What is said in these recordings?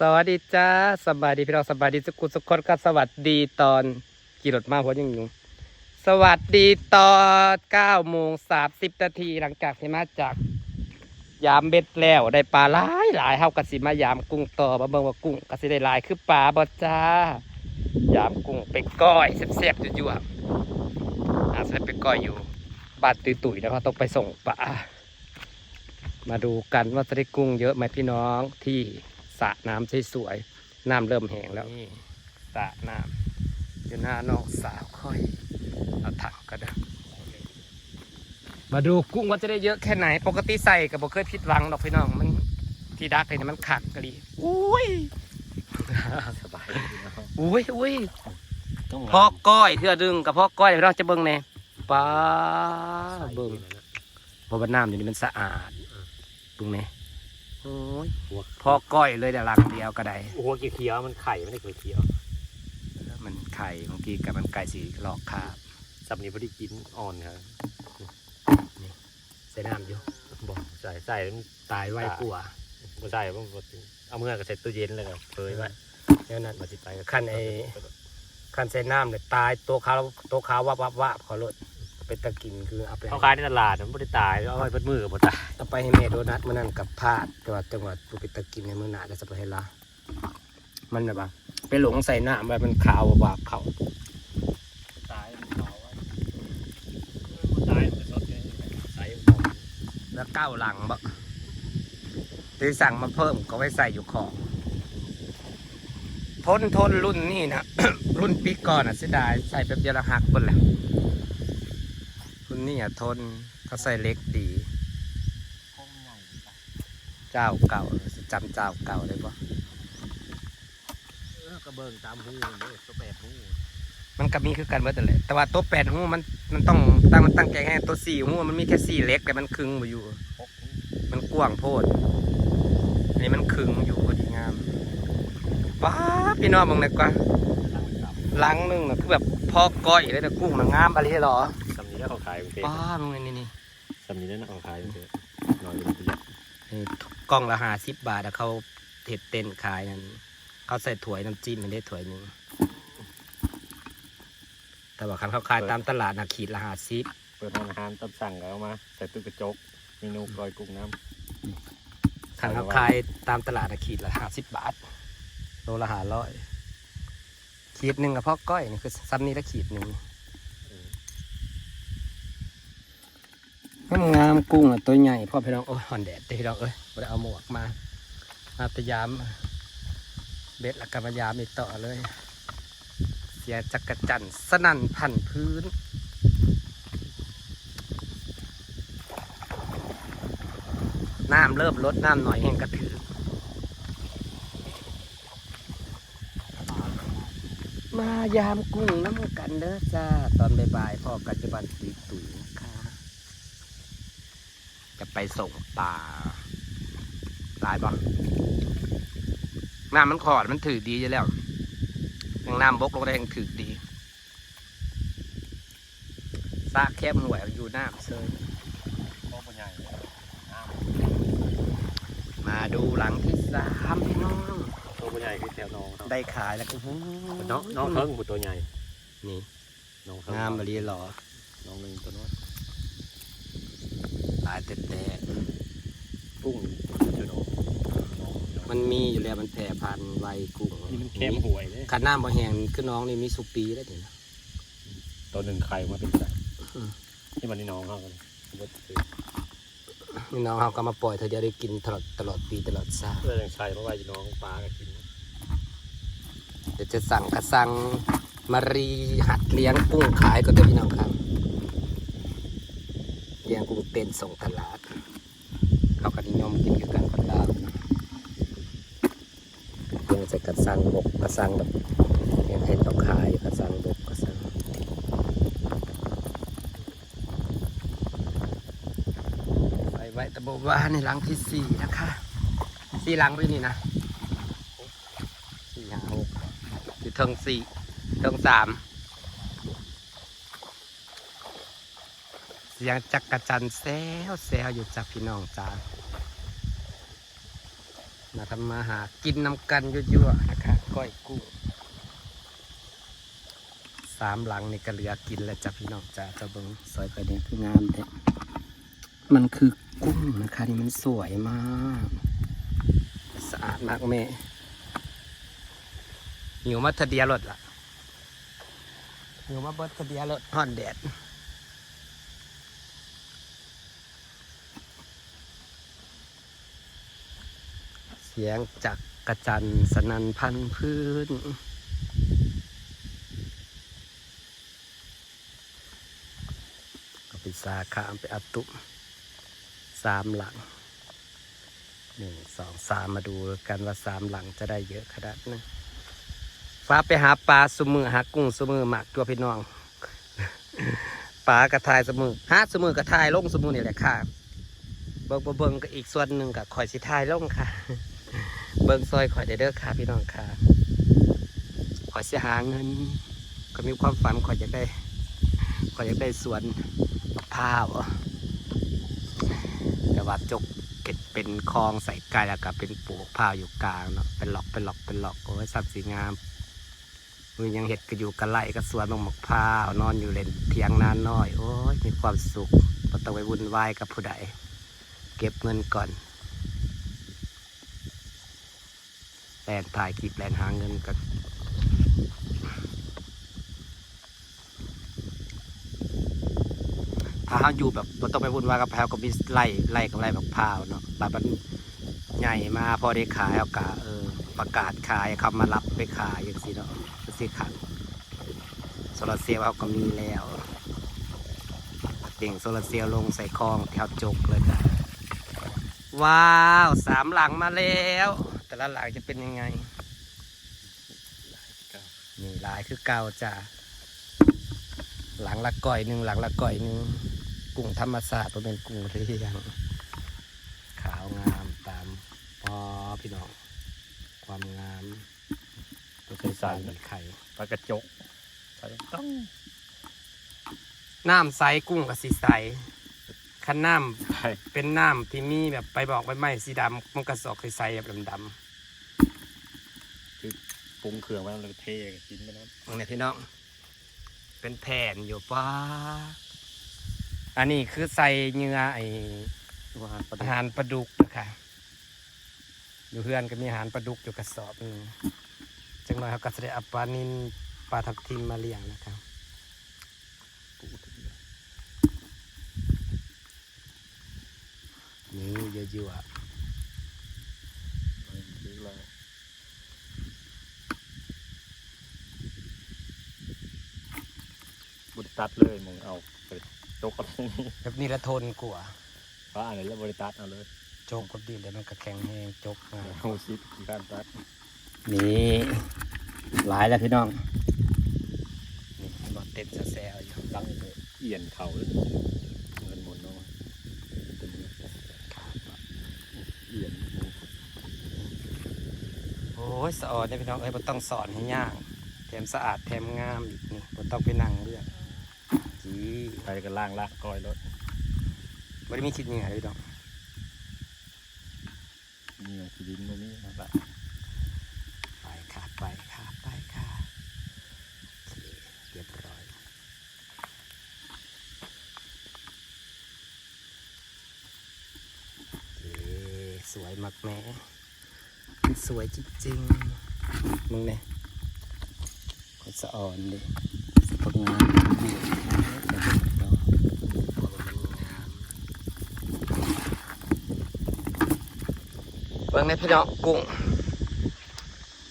สวัสดีจ้าสบายดีพี่น้องสบายดีสุกุสุขคนก็สวัสดีตอนกี่รถมาเพราะยังอยู่สวัสดีตอน9โมง30นาทีหลังจากที่มาจาก ยามเบ็ดแล้วได้ปลาหลายหลายเฮากระสิมายามกุ้งต่อมาเบิ่งว่ากุ้งกระสิได้หลายคือปลาบ่จ้ายามกุ้งไปก้อยแซ่บๆยั่วๆอาจจะไปก้อยอยู่บ้านตุยๆแล้วก็ต้องไปส่งปลามาดูกันว่าจะได้กุ้งเยอะไหมพี่น้องที่ สระน้ำสวยๆน้ำเริ่มแห้งแล้วนี่สระน้ำอยู่หน้าน้องสาวค่อยเอาถังก็ได้มาดูกุ้งว่าจะได้เยอะแค่ไหน ปกติใส่กับบ่เคยผิดหวังดอกพี่น้องมันที่ดักเลยเนี่ยมันขักกะดีอุ้ยสบายดีเนาะอุ้ยอุ้ยต้องพ่อก้อยเทื่อดึงกับพ่อก้อยเดี๋ยวเราจะเบิ่งแน่ป้าเบิ่งเพราะว่าน้ำอยู่นี่มันสะอาดเบิ่งแน่ โอ้ยหัวพ่อก้อยเลยแต่หลังเดียวก็ได้หัวเขียวๆมันไข่ไม่ได้เขียวมันไข่บางทีกับมันไก่สีหลอกคาบๆสับนี้พอดีกินอ่อนครับใส่น้ำอยู่บอกใส่ใส่มันตายไวกลัวบ่ใส่บ่บ่เอาเมื่อก็ใส่ตู้เย็นเลยครับเผยไว้เดี๋ยวนั้นมาสิไปกับขั้นไอ้ขั้นใส่น้ำเลยตายตัวขาวตัวขาววับวับวับเขาลด เป็นตะกินคือเอาไปเขาขายในตลาดมันบ่ได้ตายเอาไว้เปิดมือก็บ่ตายเอาไปให้แม่โดนัทมื่อนั้นกับพาดจังหวัดจังหวัดปูเป็นตะกินในมือหนาแล้วจะไปให้ลามันแบบว่าไปหลงใส่น้ำแบบมันขาววับวับเขาตายมันเขาไว้บ่ตายมันจะสดเลยใส่แล้วก้าวหลังบ่หรือสั่งมาเพิ่มก็ไว้ใส่อยู่ของทนทนรุ่นนี่นะรุ่นปีก่อนอะเสียดายใส่แบบเดียวละหักหมดแหละ รุ่นนี้อะทนเขาใส่เล็กดี เจ้าเก่าจำเจ้าเก่าได้ปะกระเบิงตามหูมันเด้ตัวแปดหูมันก็มีคือกันเมื่อแต่นแหละแต่ว่าตัวแปดหูมันมันต้องตั้งมันตั้งใจให้ตัวสี่หูมันมีแค่สี่เล็กแต่มันคึงมาอยู่ มันกว้างโพดอันนี้มันคึงอยู่พอดีงามว้าพี่น้องมึงเลยกว่าตั้งกับหลังหนึ่งนะคือแบบพอก้อยเลยแต่กุ้งนะงามอะไรหรอ แล้วเขาขายเป็นเศษว้ามึงนี่นี่สำนี้แล้วเขาขายเป็นเศษน้อยเป็นประหยัดนี่กล้องละห้าสิบบาทอะเขาเห็ดเต้นขายนั่นเขาใส่ถ้วยน้ำจิ้มมันได้ถ้วยหนึ่งแต่ว่าคันเขาขายตามตลาดนะขีดละห้าสิบเปิดร้านอาหารตามสั่งก็เอามาใส่ตู้กระจกเมนูกอยกุ้งน้ำคันเขาขายตามตลาดนะขีดละห้าสิบบาทโลละห้าร้อยขีดหนึ่งกับพ่อก้อยนี่คือซ้ำนี่ละขีดหนึ่ง งามงามกุ้งอะตัวใหญ่พ่อพี่น้องโอ้ยหอนแดดเด้อพี่น้องเอ้ยไม่ได้เอาหมวกมามาพยายาม เบ็ดละกันมายามอีกต่อเลย เสียจักรจันสนั่นพันพื้นน้ำเริ่มลดน้ำหน่อยแห้งกระถือมายามกุ้งน้ำกันเด้อจ้า ตอนบ่ายๆพ่อกัจจุบันตุยตุย ไปส่งปลาตายบ่น้ำมันขอดมันถือดีอยู่แล้วยังน้ำบกลงได้ยังถือดีซากแคบหวยอยู่น้ำเซยก็ใหญ่มาดูหลังที่สามพี่น้องตัวใหญ่คือแถวน้องเขาได้ขายแล้วก็โอ้โหน้องน้องเพิ่งตัวใหญ่นี่น้องเพิ่งามบรีหรอน้องหนึ่งตัวน้อ ยลายแต่แต่กุ้งอยู่น้องน้องมันมีอยู่แล้วมันแผ่พันธุ์ไวกุ้งนี่มันเข้มหวยเลยขันน้ำบ่แห้งคือน้องนี่มีสุปีแล้วนี่นะตัวหนึ่งไข่มาเป็นไก่อืมที่มันนี่น้องเขากันนี่น้องเขาก็มาปล่อยเธอเดียวได้กินตลอดตลอดปีตลอดชาติเพื่อยังใช้เพราะว่าน้องปลาก็กินเดี๋ยวจะสั่งกระสังมารีหัดเลี้ยงกุ้งขายก็ได้พี่น้องครับเลี้ ยงกุ้งเต้นส่งตลาดเขาก็นิยมกินคือกันคนลาวเลี้ยงใส่กระสังบกกระสังแบบเลี้ยงให้ต้องขายกระสังบกกระสังไว้ไว้ต่บว่าในหลังที่สี่นะคะสี่หลังไปนี่นะสี่ห้าหกอยู่เทิงสี่เทิงสาม เสียงจักกระจันแซวแซวอยู่จากพี่น้องจ้ามาทำมาหากินน้ำกันยั่วๆนะคะก้อยกุ้งสามหลังนี่ก็เหลือกินแล้วจ้ะพี่น้องจ้าจะเบิงสวยไปเนี่ยคืองามแท้มันคือกุ้งนะคะที่มันสวยมาก สะอาดมากแม่หิวมาทะเดียรถล่ะหิวมาเบิดทะเดียรถห่อนแดด สียงจากกระจันสนันพันพื้น ก็เป็นสาขามไปอัตุสามหลังหนึ่งสองสามมาดูกันว่าสามหลังจะได้เยอะขนาดนั้นฟ้าไปหาปลาสมือหากุ้งสมือหมักตัวพี่น้องปลากระทายสมือหาสมือกระทายลงสมือนี่แหละค่ะ เบิ่งเบิ่งก็อีกส่วนหนึ่งกับข่อยสิทายลงค่ะ เบิ่งซอยขอยได้เด้อค่ะพี่น้องค่ะขอยสิหาเงิน ก็มีความฝันขอยอยากได้ขอยอยากได้สวนมะพร้าวแต่ว่าจกเก็ดเป็นคลองใส่ไก่แล้วก็เป็นปลูกมะพร้าวอยู่กลางเนาะเป็นหลอกเป็นหลอกเป็นหลอกโอ้ยสับสีงามมือยังเห็ดก็อยู่กระไลก็สวนมะพร้าวนอนอยู่เล่นเพียงนานน้อย โอ้ยมีความสุขต้องไปวุ่นวายกับผู้ใดเก็บเงินก่อน แลนถ่ายคลิปแลนหาเงินกันถ้าเขาอยู่แบบต้องไปวุ่นวายกับแพวก็มีไล่ไล่กับไล่แบบพาวเนาะแบบมันใหญ่มาพอได้ขายเอากะเออประกาศขายเขามารับไปขายอย่างสิเนาะสิขันโซลาเซลล์เขาก็มีแล้วเด่งโซลาเซลล์ลงใส่คลองแถวจกเลยจ้ะว้าวสามหลังมาแล้ว แต่ละหลังจะเป็นยังไงนี่หลายคือเก่าจ้ะหลังละก่อยหนึ่งหลังละก่อยหนึ่งกุ้งธรรมศาสตร์ตัวเป็นกุ้งเรียงขาวงามตามพอพี่น้องความงามตัวเคยสารมีไข่ปลากระจกปลากระต้องน้ำใสกุ้งกับสีใส ขันน้ำใช่เป็นน้ำที่มีแบบไปบอกใบไม้สีดำมันกระสอกใสๆแบบดำปรุงเครื่องไว้แล้วก็เทกินไปแล้วๆตรงนี้พี่น้อง เป็นแผ่นอยู่ป้าอันนี้คือใส่เนื้อไอว่าปลาอาหารปลาดุกนะคะอยู่เพื่อนก็มีอาหารปลาดุกอยู่กระสอบหนึงจังหน่อยเขาก็จะได้เอาปลานินปลาทับทิมมาเลี้ยงนะครับ ปูถึง นี่เยอะซื้อเลยบริตัดเลยมึงเอาไปจกกับตรงนี้ๆแบบนี้ละทนกว่าเพราะอะไรแล้วบริตัดเอาเลยโจกกดดีเลยมันก็แข็งแห้งโจกมาเอาซิปกี่การตัดนี่หลายแล้วพี่น้องนี่รถเต็มแซวๆอยู่ตั้งเลยเอียนเขาเลยเงินหมดเนาะเป็นเอียน โอ้ ยสะออนเนี่ยพี่น้องเอ้ยบ่ต้องสอนให้ยากแถมสะอาดแถมงามอีกนี่บ่ต้องไปนั่งเลือกจีไปกันล่างลากก้อยรถบ่ได้มีคิดยังไงเลยพี่น้องมีอย่างที่ดินตรงนี้นะละไปค่ะไปค่ะไปค่ะโอเคเรียบร้อยโอเคสวยมากแม่มัน สวยจริงๆ มึงเนี่ยคนสะอ่อนดิสะพกงามดีแต่เห็นดอกเพราะว่ามันงามเบิ่งในพี่น้องกุ้ง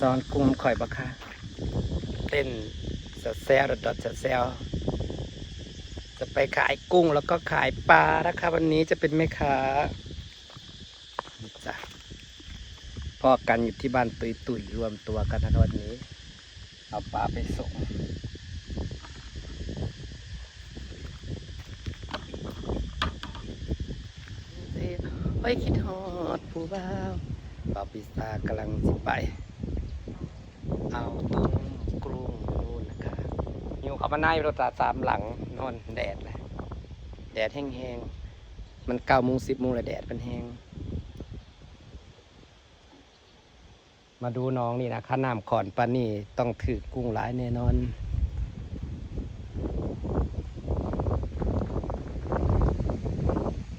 สอนกุ้งข่อยบักค่ะเต้นสะแซวดดดสะแซวจะไปขายกุ้งแล้วก็ขายปลานะคะวันนี้จะเป็นแม่ค้านี่จ้ะ พ่อกันอยู่ที่บ้านตุยตุยรวมตัวกันนะวันนี้ เอาปลาไปส่งเฮ้ยคิดฮอดผู้บ่าวบ่าวปิซากำลังสิไป เอาต้นกรุงนู่นนะคะอยู่เขามาหน้าอยู่รถตาสามหลังนอนแดดเลยแดดแห้งๆ มันเก้าโมงสิบโมงเลยแดดมันแห้ง มาดูน้องนี่นะข้าน้ำขอนปลานี่ต้องถือกุ้งหลายแน่นอน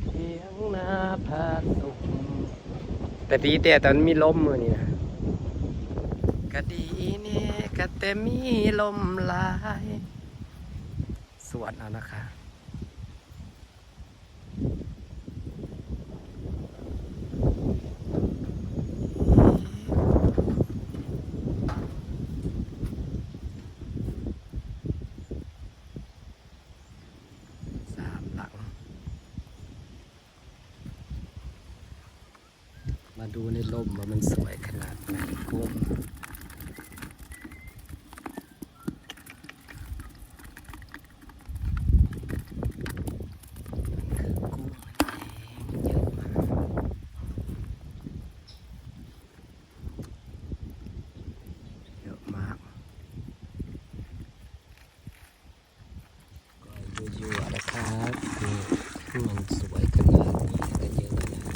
เพียงนาผาสุกแต่ดีแต่ตอนมีลมมือนี่นะก็ดีเนี่ยก็แต่มีลมหลาย สวนเอานะคะ สามหลัง มา ดูในลมว่ามันสวยขนาดไหนกุ้งคือกุ้งนั่นเองเยอะมากเยอะมาก ก็ยั่วๆนะครับนี่มันสวยขนาดนี้ก็เยอะขนาด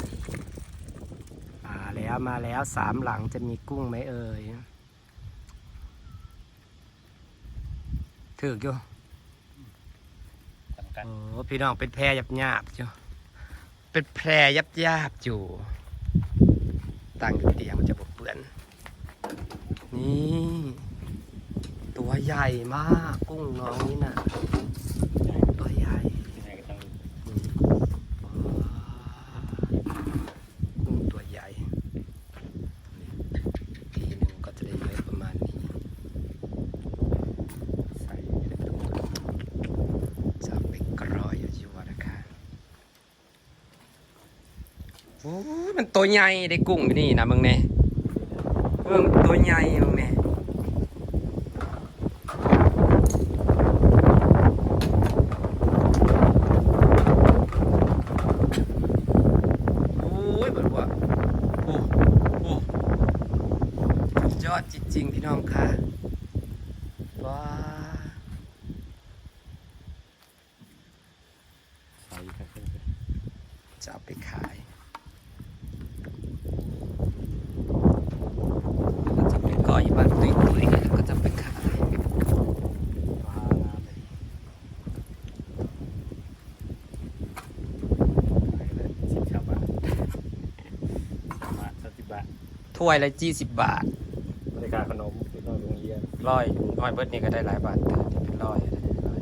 นี้ มาแล้วมาแล้วสามหลังจะมีกุ้งไหมเอ่ยถือกอยู่สำคัญโอ้พี่น้องเป็นแพรยับยาบๆอยู่เป็นแพรยับยาบๆอยู่ตั้งอยู่เตียงมันจะบกเปื้อน นี่ ตัวใหญ่มากกุ้งน้องนี่นะตัวใหญ่ ยังไงก็ต้อง กุ้งตัวใหญ่ ทีหนึ่งก็จะได้เยอะประมาณนี้ ใส่จะไปกรอยอยู่ๆนะคะ โอ้ยมันตัวใหญ่ได้กุ้งอยู่นี่นะมึงเนี่ยเออมันตัวใหญ่มึงเนี่ยโอ้ยแบบว่าโอ้โอ้สุดยอดจริงๆพี่น้องค่ะว้าใส่ครับจะเอาไปขายก็จะไปก่อยบ้านตุยตุยๆแล้วก็จะไปขาย ว้าเลยสิบชาวบ้านสามารถสติบะ ถ้วยละยี่สิบบาทบริการขนมที่ต้องโรงเรียนร้อยร้อยเบิร์ดนี่ก็ได้หลายบาทเติมที่เป็นร้อยร้อย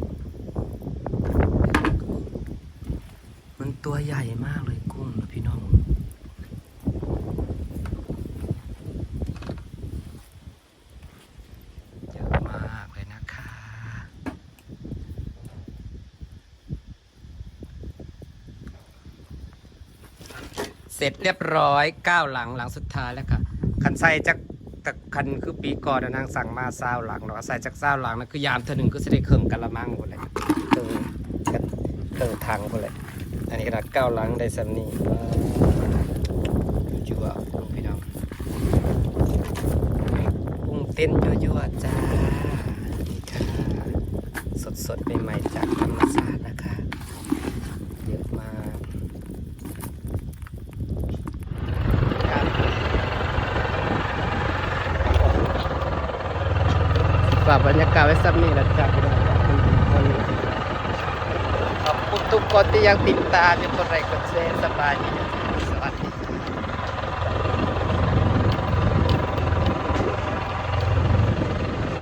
มันตัวใหญ่มากเลยกุ้งนะพี่น้องเยอะมากเลยนะคะเสร็จเรียบร้อยเก้าหลังหลังสุดท้ายแล้วค่ะ คันใส่จากแต่คันคือปีก่อนนะนางสั่งมาเศร้าหลังเนาะใส่จากเศร้าหลังนะคือยามเธอหนึ่งก็จะได้เครื่องกะละมังหมดเลยเครื่องเครื่องทางหมดเลยอันนี้ขนาดเก้าหลังได้สันนี่จั่วๆกุ้งพี่น้องกุ้งเต้นยั่วๆจ้านี่ค่ะสดๆใหม่ๆจากธรรมชาตินะคะ เยอะมากครับ ฝากบรรยากาศไว้สักนิดนะจ๊ะขอบคุณทุกคนขอบคุณทุกคนที่ยังติดตามยังกดไลค์กดแชร์สบายดี